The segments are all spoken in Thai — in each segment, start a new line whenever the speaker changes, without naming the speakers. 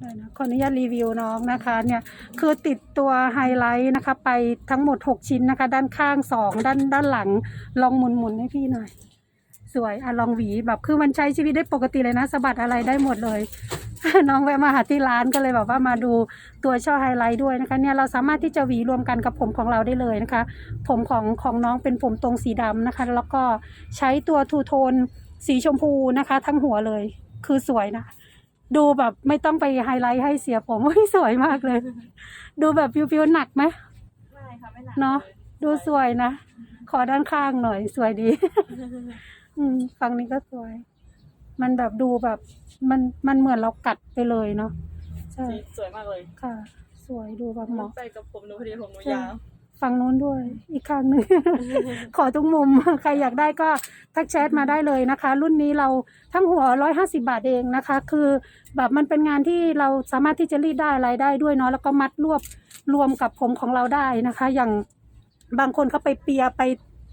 ได้นะขออนุญาตรีวิวน้องนะคะเนี่ยคือติดตัวไฮไลท์นะคะ ไปทั้งหมด 6 ชิ้นนะคะ ด้านข้าง 2 ด้านด้านหลังลองหมุนหมุนให้พี่หน่อย สวยอะลองหวีแบบคือมันใช้ชีวิตได้ปกติเลยนะสะบัดอะไรได้หมดเลย น้องแวะมาหาที่ร้านก็เลยแบบว่ามาดูตัวช่อไฮไลท์ด้วยนะคะเนี่ยเราสามารถที่จะหวีรวมกันกับผมของเราได้เลยนะคะ ผมของของน้องเป็นผมตรงสีดำนะคะ แล้วก็ใช้ตัวทูโทนสีชมพูนะคะ ทั้งหัวเลยคือสวยนะ ดูแบบไม่ต้องไปไฮไลท์ให้เสียผมเฮ้ยสวยมากเลย ดูแบบฟิวๆหนักไหม
ไม่ค่ะไม่หนัก
เนาะดูสวยนะ ขอด้านข้างหน่อยสวยดี อืมฝั่งนี้ก็สวย มันแบบดูแบบ มันมันเหมือนเรากัดไปเลยเนาะใช่
สีสวยมากเลย
ค่ะ สวยดูแบบเหมาะ
ไปกับผมหนูพอดีผมหนู
ใช่
ยาว
ฝั่งนู้นด้วย อีกข้างหนึ่ง ขอทุกมุม ใครอยากได้ก็ทักแชทมาได้เลยนะคะ รุ่นนี้เราทั้งหัวร้อยห้าสิบาทเองนะคะ คือแบบมันเป็นงานที่เราสามารถที่จะรีดได้อะไรได้ด้วยเนาะแล้วก็มัดรวบรวมกับผมของเราได้นะคะ อย่างบางคนเขาไปเปียไป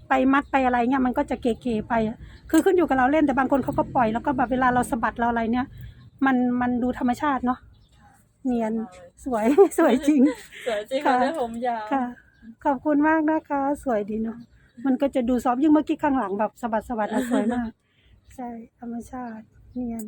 ไปมัดไปอะไรเงี้ยมันก็จะเก๋ๆไปอะคือขึ้นอยู่กับเราเล่นแต่บางคนเขาก็ปล่อยแล้วก็แบบเวลาเราสะบัดเราอะไรเนี่ย มันมันดูธรรมชาติเนาะเนียนสวย สวยจริง
สวยจริงค่ะ
ค่ะ
ได้ผมยาว
ค่ะ ขอบคุณมากนะคะ สวยดีเนาะมันก็จะดูซอฟยิ่งเมื่อกี้ข้างหลังแบบสะบัดสะบัดนะสวยมาก ใช่ธรรมชาติเนียน